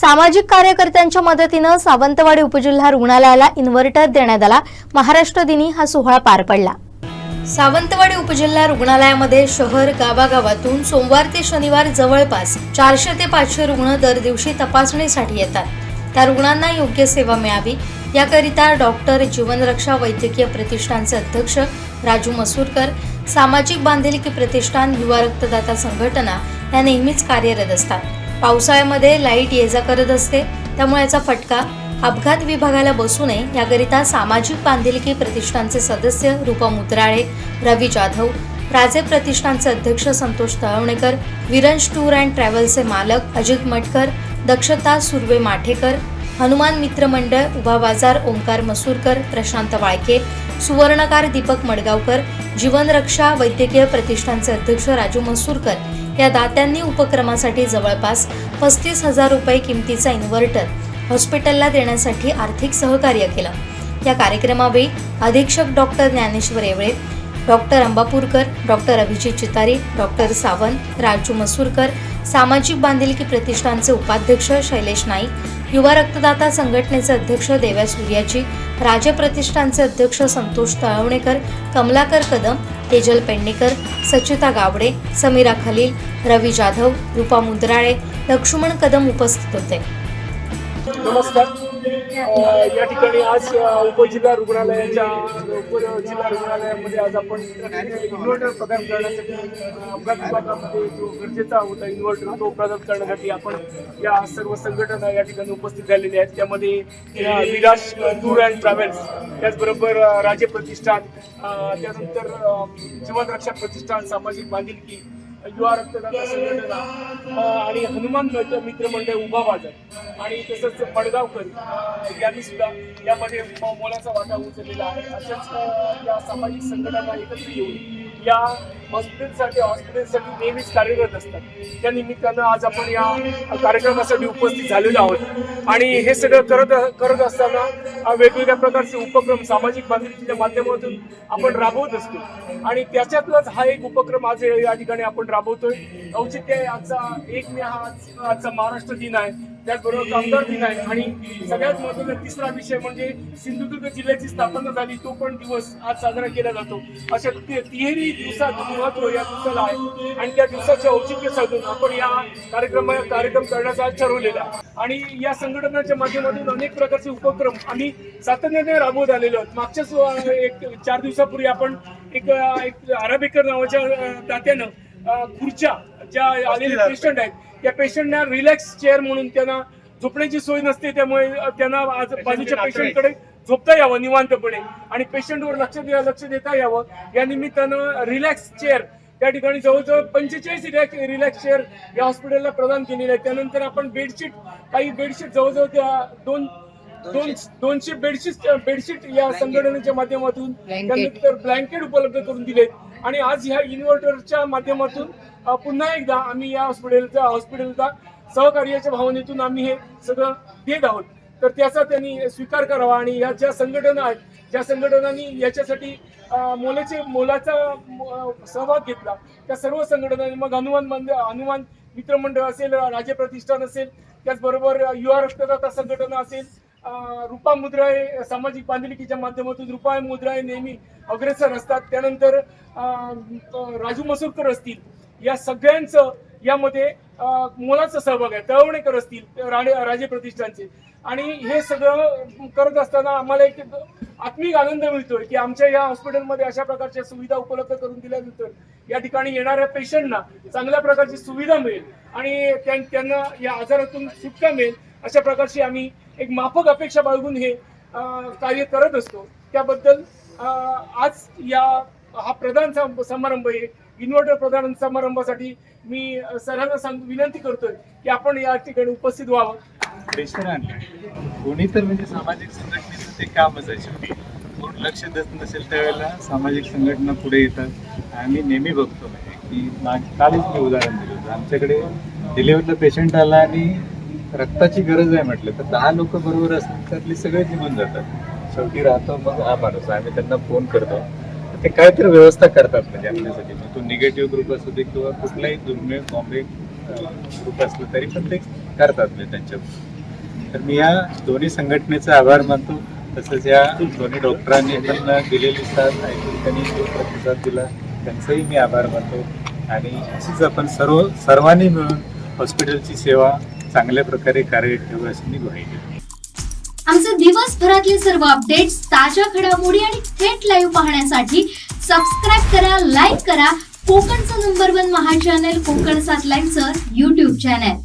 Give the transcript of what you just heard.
सामाजिक कार्यकर्त्यांच्या मदतीनं सावंतवाडी उपजिल्हा रुग्णालयाला इन्व्हर्टर देण्यात आला. महाराष्ट्र दिनी हा सोहळा पार पडला. सावंतवाडी उपजिल्हा रुग्णालयामध्ये शहर गावागावातून सोमवार ते शनिवार जवळपास चारशे ते पाचशे रुग्ण दर दिवशी तपासणीसाठी येतात. त्या रुग्णांना योग्य सेवा मिळावी. याकरिता डॉक्टर जीवनरक्षा वैद्यकीय प्रतिष्ठानचे अध्यक्ष राजू मसूरकर सामाजिक बांधिलकी प्रतिष्ठान युवा रक्तदाता संघटना या नेहमीच कार्यरत असतात. पावसाळ्यामध्ये लाइट ये जा करत असते. त्यामुळे याचा फटका अपघात विभागाला बसू नये. याकरिता सामाजिक बांधिलकी प्रतिष्ठानचे सदस्य रूपा मुद्राळे रवी जाधव राजे प्रतिष्ठानचे अध्यक्ष संतोष तळवणेकर विरंज टूर अँड ट्रॅव्हल्सचे मालक अजित मटकर दक्षता सुर्वे माठेकर हनुमान मित्र मंडळ उभा बाजार ओंकार मसूरकर प्रशांत वाळके सुवर्णकार दीपक मडगावकर जीवनरक्षा वैद्यकीय प्रतिष्ठानचे अध्यक्ष राजू मसूरकर या दात्यांनी उपक्रमासाठी जवळपास पस्तीस हजार रुपये किमतीचा इन्व्हर्टर हॉस्पिटलला देण्यासाठी आर्थिक सहकार्य केलं. या कार्यक्रमावेळी अधीक्षक doctor Dnyaneshwar Yewale doctor Ambapurkar doctor Abhijit Chitari doctor Sawant Raju Masurkar सामाजिक बांधिलकी प्रतिष्ठानचे उपाध्यक्ष शैलेश नाईक युवा रक्तदाता संघटनेचे अध्यक्ष देव्या सूर्याची राजे प्रतिष्ठानचे अध्यक्ष संतोष तळवणेकर कमलाकर कदम तेजल पेडणेकर सचिता गावडे समीरा खलील रवी जाधव रूपा मुद्राळे लक्ष्मण कदम उपस्थित होते. नमस्कार. या ठिकाणी आज उपजिल्हा रुग्णालयाच्या उपजिल्हा रुग्णालयामध्ये आज आपण इन्व्हर्टर प्रदान करण्यासाठी अपघात विभागामध्ये जो गरजेचा होता इन्व्हर्टर तो प्रदान करण्यासाठी आपण या सर्व संघटना या ठिकाणी उपस्थित झालेल्या आहेत. त्यामध्ये अ, विलास टूर अँड ट्रॅव्हल्स त्याचबरोबर राज्य राजे प्रतिष्ठान त्यानंतर अ, जीवन रक्षा प्रतिष्ठान सामाजिक बांधिलकी युवा रक्तदाता संघटना आणि हनुमान मित्र मित्रमंडळ उभा बाजार आणि तसंच पडगावकर यांनी सुद्धा यामध्ये म- मोलाचा वाटा उचललेला आहे. अशाच या सामाजिक संघटना एकत्र येऊन या हॉस्पिटलसाठी हॉस्पिटलसाठी नेहमीच कार्यरत असतात. त्या निमित्तानं आज आपण या कार्यक्रमासाठी उपस्थित झालेलो आहोत. आणि हे सगळं करत करत असताना वेगवेगळ्या प्रकारचे उपक्रम सामाजिक बांधिलकीच्या माध्यमातून आपण राबवत असतो. आणि त्याच्यातलाच हा एक उपक्रम आज या ठिकाणी आपण राबवतोय. औचित्य आजचा एक मे हा आजचा महाराष्ट्र दिन आहे. त्याचबरोबर कामगार दिन आहे. आणि सगळ्यात महत्त्वाचा तिसरा विषय म्हणजे सिंधुदुर्ग जिल्ह्याची स्थापना झाली तो पण दिवस आज साजरा केला जातो. अशा तिहेरी दिवसात महत्त्व या दिवसाला आहे. आणि त्या दिवसाचे औचित्य साधून आपण या कार्यक्रम कार्यक्रम करण्याचा ठरवलेला आणि या संघटनाच्या माध्यमातून अनेक प्रकारचे उपक्रम आम्ही सातत्याने राबवत आलेलो आहोत. मागच्याच एक चार दिवसापूर्वी आपण एक एक आराबेकर नावाच्या दात्यानं खुर्च्या ज्या आलेले पेशंट आहेत त्या पेशंटना रिलॅक्स चेअर म्हणून त्यांना झोपण्याची सोय नसते त्यामुळे त्यांना आज बाजूच्या पेशंटकडे झोपता यावं निवांतपणे. आणि पेशंटवर लक्ष द्या लक्ष देता यावं. या निमित्तानं रिलॅक्स चेअर त्या ठिकाणी जवळजवळ पंचेचाळीस रिलॅक्स रिलॅक्स चेअर या हॉस्पिटलला प्रदान केलेले आहेत. त्यानंतर आपण बेडशीट काही बेडशीट जवळजवळ त्या दोन दोन दोनशे बेडशीट बेडशीट या संघटनेच्या माध्यमातून त्यानंतर ब्लँकेट उपलब्ध करून दिलेत. आणि आज ह्या इन्व्हर्टरच्या माध्यमातून पुन्हा एकदा आम्ही या हॉस्पिटलचा हॉस्पिटलचा सहकार्याच्या भावनेतून आम्ही हे सगळं देत आहोत. तर त्याचा त्यांनी स्वीकार करावा आणि या ज्या संघटना आहेत ज्या संघटनांनी याच्यासाठी मोलाचे मोलाचा सहभाग घेतला त्या सर्व संघटनांनी मग हनुमान मंदिर हनुमान मित्रमंडळ असेल राजे प्रतिष्ठान असेल त्याचबरोबर युवा रक्तदाता संघटना असेल रूपा मुद्रा आहे सामाजिक बांधिलकीच्या माध्यमातून रूपा मुद्राळे नेहमी अग्रेसर असतात. त्यानंतर राजू मसूरकर असतील. या सगळ्यांचं यामध्ये मोलाचा सहभाग आहे. तळवणेकर असतील राणे राजे प्रतिष्ठानचे. आणि हे सगळं करत असताना आम्हाला एक आत्मिक आनंद मिळतोय की आमच्या या हॉस्पिटलमध्ये अशा प्रकारच्या सुविधा उपलब्ध करून दिल्यानंतर या ठिकाणी येणाऱ्या पेशंटना चांगल्या प्रकारची सुविधा मिळेल आणि त्यां- त्यांना या आजारातून सुटका मिळेल अशा प्रकारची आम्ही एक माफक अपेक्षा बाळगून हे कार्य करत असतो. त्याबद्दल आज या हा प्रधान समारंभ आहे. इन्व्हर्टर प्रधान समारंभासाठी मी सरांना सांग विनंती करतोय की आपण या ठिकाणी उपस्थित व्हावं. कोणी तर म्हणजे सामाजिक संघटनेचं ते कामच आहे शेवटी कोण लक्ष देत नसेल त्यावेळेला सामाजिक संघटना पुढे येतात. आम्ही नेहमी बघतो म्हणजे की कालच मी उदाहरण दिलं होतं. आमच्याकडे डिलिव्हरला पेशंट आला आणि रक्ताची गरज आहे म्हटलं. तर दहा लोक बरोबर असतील त्यातले सगळे निघून जातात. शेवटी राहतो मग हा माणूस. आम्ही त्यांना फोन करतो. ते ते काहीतरी व्यवस्था करतात म्हणजे आपल्यासाठी. मग तो निगेटिव्ह ग्रुप असू दे किंवा कुठलाही दुर्मिळ कॉम्प्लेक्स ग्रुप असलं तरी पण ते करतात म्हणजे त्यांच्या. तर मी या दोन्ही संघटनेचा आभार मानतो. तसंच या दोन्ही डॉक्टरांनी पण दिलेली साथ ऐकून त्यांनी जो प्रतिसाद दिला. त्यांचाही मी आभार मानतो. आणि अशीच आपण सर्व सर्वांनी मिळून हॉस्पिटलची सेवा चांगल्या प्रकारे कार्य ठेवू मी ग्वाही आमचे दिवसभरातले सर्व अपडेट्स ताज्या घडामोडी आणि थेट लाईव्ह पाहण्यासाठी सबस्क्राईब करा लाईक करा. कोकणचं नंबर वन महा चॅनल कोकण सात लाईनचं युट्यूब चॅनल